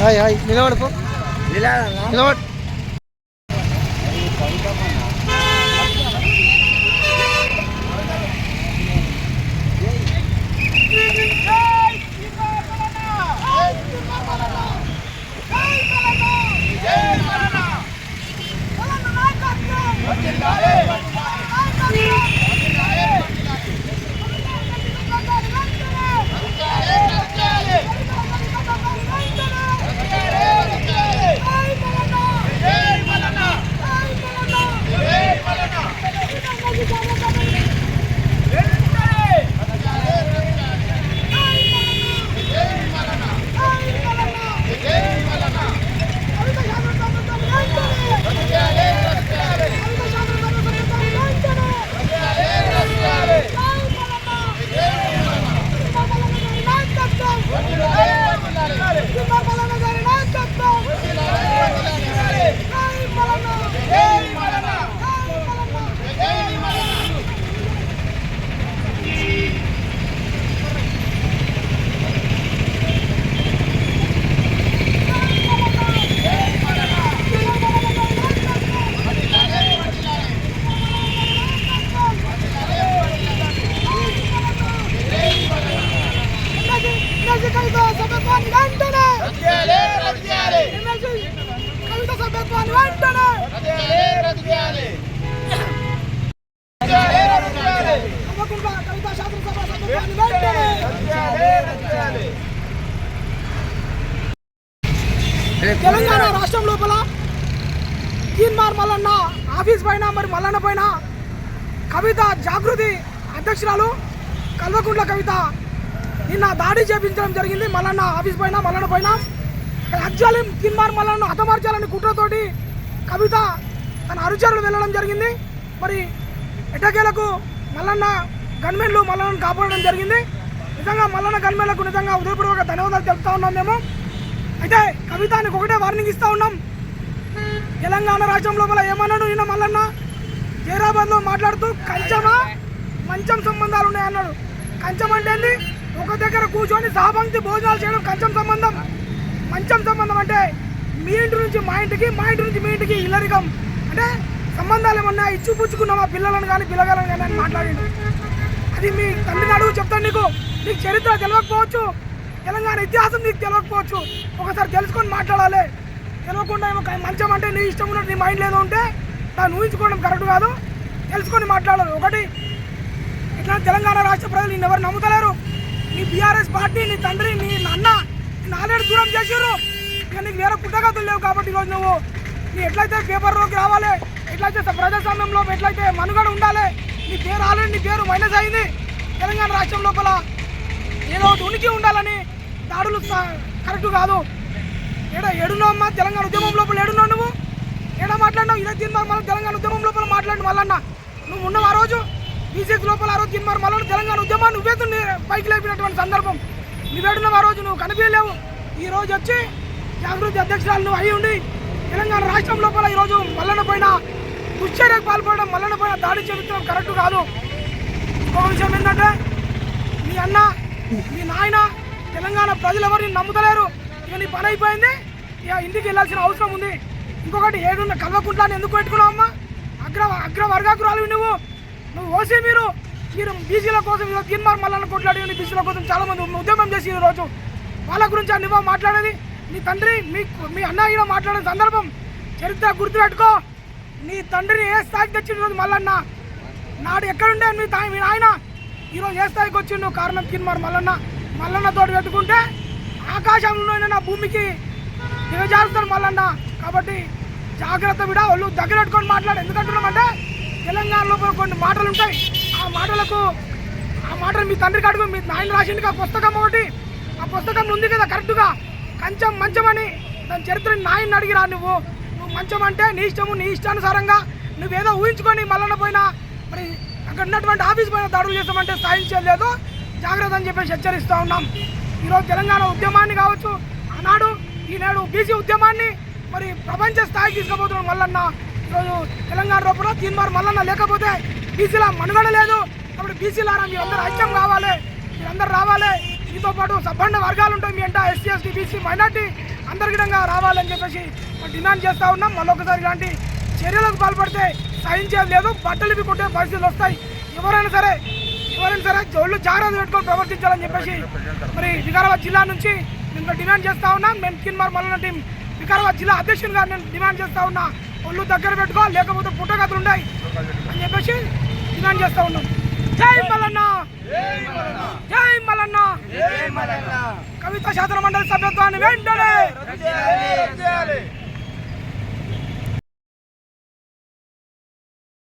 Hi hi. నిలబడుకో నిలబడు. MLC Telangana రాష్ట్రం లోపల తీన్మార్ మల్లన్న ఆఫీస్ పైన మరి మల్లన్న పైన కవిత జాగృతి అధ్యక్షురాలు కల్వకుంట్ల కవిత నిన్న దాడి చేపించడం జరిగింది. మల్లన్న ఆఫీస్ పైన మల్లన్న పైన. యాక్చువల్లీ కిన్మార్ మల్లన్న హతమార్చాలని కుట్రతోటి కవిత తన అనుచరులు వెళ్ళడం జరిగింది. మరి ఎటకేలకు మల్లన్న గన్మెన్లు మల్లన్నను కాపాడడం జరిగింది. నిజంగా మల్లన్న గన్మెన్లకు నిజంగా ఉదయపూర్వక ధన్యవాదాలు తెలుపుతా ఉన్నాం మేము. అయితే కవితానికి ఒకటే వార్నింగ్ ఇస్తూ ఉన్నాం. తెలంగాణ రాష్ట్రం లోపల ఏమన్నాడు నిన్న మల్లన్న? జైరాబాద్లో మాట్లాడుతూ కంచమా? మంచం సంబంధాలు ఉన్నాయన్నాడు. కంచం అంటే ఏంది? ఒక దగ్గర కూర్చొని సహపంక్తి భోజనాలు చేయడం కంచం సంబంధం. మంచం సంబంధం అంటే మీ ఇంటి నుంచి మా ఇంటికి మా ఇంటి నుంచి మీ ఇంటికి ఇల్లరికం. అంటే సంబంధాలు ఏమన్నా ఇచ్చి పుచ్చుకున్నామా పిల్లలను కానీ పిల్లగాలను కానీ అని మాట్లాడిండు. అది మీ తండ్రిని అడుగు చెప్తాను నీకు. నీకు చరిత్ర తెలియకపోవచ్చు తెలంగాణ ఇతిహాసం నీకు తెలియకపోవచ్చు ఒకసారి తెలుసుకొని మాట్లాడాలి. తెలియకుండా ఏమో మంచం అంటే నీ ఇష్టం ఉన్నట్టు నీ మైండ్ లేదో ఉంటే దాన్ని ఊహించుకోవడం కరెక్ట్ కాదు. తెలుసుకొని మాట్లాడాలి. ఒకటి ఇట్లా తెలంగాణ రాష్ట్ర ప్రజలు నేను ఎవరు నమ్ముతలేరు? నీ బీఆర్ఎస్ పార్టీ నీ తండ్రి నీ నాన్న నిన్ను దూరం చేసారు ఇక నీకు వేరే పుట్టగతులు లేవు కాబట్టి ఈరోజు నువ్వు నీ ఎట్లయితే పేపర్లోకి రావాలి ఎట్లయితే ప్రజాస్వామ్యంలో ఎట్లయితే మనుగడ ఉండాలి నీ పేరు ఆల్రెడీ నీ పేరు మైనస్ అయింది తెలంగాణ రాష్ట్రం లోపల ఏదో ఒకటి ఉనికి ఉండాలని దాడులు కరెక్ట్ కాదు. ఏడ ఏడున్నావు అమ్మా? తెలంగాణ ఉద్యమం లోపల ఏడున్నావు నువ్వు? ఏడ మాట్లాడినావు? ఇదే తిన్నారు మళ్ళీ తెలంగాణ ఉద్యమం లోపల మాట్లాడి మళ్ళన్న నువ్వు ఉన్నావు ఆ రోజు? బీసీఎస్ లోపల ఆ రోజు తిన్నారు మళ్ళీ తెలంగాణ ఉద్యమాన్ని నువ్వే తున్ని పైకి లేపినటువంటి సందర్భం. నువ్వేడున్నావు ఆ రోజు నువ్వు కనిపించలేవు. ఈ రోజు వచ్చి జాగృతి అధ్యక్షురాలు నువ్వు అయ్యి ఉండి తెలంగాణ రాష్ట్రం లోపల ఈరోజు మల్లన పైన దుశ్చర్యకు పాల్పడడం మల్లన పైన దాడి చేపించడం కరెక్ట్ కాదు. ఇంకో విషయం ఏంటంటే మీ అన్న మీ నాయన తెలంగాణ ప్రజలు ఎవరిని నమ్ముతలేరు. ఇక నీ పని అయిపోయింది. ఇక ఇంటికి వెళ్ళాల్సిన అవసరం ఉంది. ఇంకొకటి ఏడున్న కల్వకుంట్లాన్ని ఎందుకు పెట్టుకున్నావు అమ్మ? అగ్ర అగ్ర వర్గాకురాలు నువ్వు. నువ్వు ఓసీ మీరు. మీరు బీసీల కోసం ఈరోజు గిన్మార్ మల్లన్న కొట్లాడి బీసీల కోసం చాలామంది ఉద్యమం చేసి ఈ రోజు వాళ్ళ గురించి ఆ నువ్వు మాట్లాడేది. నీ తండ్రి మీ మీ అన్న ఈయన మాట్లాడే సందర్భం చరిత్ర గుర్తుపెట్టుకో. నీ తండ్రిని ఏ స్థాయికి తెచ్చిన రోజు మల్లన్న? నాడు ఎక్కడుండే? మీ తాయి మీ నాయన ఈరోజు ఏ స్థాయికి వచ్చిండు? కారణం కిన్మార్ మల్లన్న. మల్లన్న తోటి పెట్టుకుంటే ఆకాశంలో నా భూమికి దిగజారుతాడు మల్లన్న. కాబట్టి జాగ్రత్త విడ వాళ్ళు దగ్గర పెట్టుకొని మాట్లాడు. ఎందుకంటున్నామంటే తెలంగాణలో కొన్ని మాటలు ఉంటాయి ఆ మాటలకు ఆ మాటలు మీ తండ్రికి అడుగు. మీ నాయన రాసిండు ఆ పుస్తకం ఒకటి. ఆ పుస్తకం ఉంది కదా కరెక్ట్గా? కంచం మంచమని దాని చరిత్ర నాయన్ని అడిగిరా నువ్వు? నువ్వు మంచం అంటే నీ ఇష్టము నీ ఇష్టానుసారంగా నువ్వేదో ఊహించుకొని మల్లన్న పోయినా మరి అక్కడ ఉన్నటువంటి ఆఫీస్ పైన దాడులు చేస్తామంటే సాధించలేదు జాగ్రత్త అని చెప్పేసి హెచ్చరిస్తూ ఉన్నాం. ఈరోజు తెలంగాణ ఉద్యమాన్ని కావచ్చు ఆనాడు ఈనాడు బీసీ ఉద్యమాన్ని మరి ప్రపంచ స్థాయికి తీసుకుపోతున్నాం మల్లన్న. ఈరోజు తెలంగాణ లోపల తీన్మార్ మల్లన్న లేకపోతే బీసీల మనుగడ లేదు కాబట్టి బీసీలారా మీరందరూ ఐక్యం కావాలి మీరందరూ రావాలి. దీంతో పాటు సబ్బండ వర్గాలు ఉంటాయి. మీ అంట ఎస్సీ ఎస్టీ బీసీ మైనార్టీ అందరి విధంగా రావాలని చెప్పేసి డిమాండ్ చేస్తూ ఉన్నాం. మళ్ళొకసారి ఇలాంటి చర్యలకు పాల్పడితే సహించేది లేదు బట్టలు ఇవి పరిస్థితులు వస్తాయి. ఎవరైనా సరే ఎవరైనా సరే జోళ్ళు జాగ్రత్త పెట్టుకొని ప్రవర్తించాలని చెప్పేసి మరి వికారాబాద్ జిల్లా నుంచి మేము డిమాండ్ చేస్తూ ఉన్నాం. మేము కిన్మార్ మల్లన్న టీం వికారాబాద్ జిల్లా అధ్యక్షునిగా నేను డిమాండ్ చేస్తా ఉన్నా. ఒళ్ళు దగ్గర పెట్టుకో లేకపోతే పుట్టగతులు ఉన్నాయి అని చెప్పేసి డిమాండ్ చేస్తా ఉన్నాం. జై జై మల్లన్న! కవిత శాసన మండలి సభ్యత్వాన్ని వెంటనే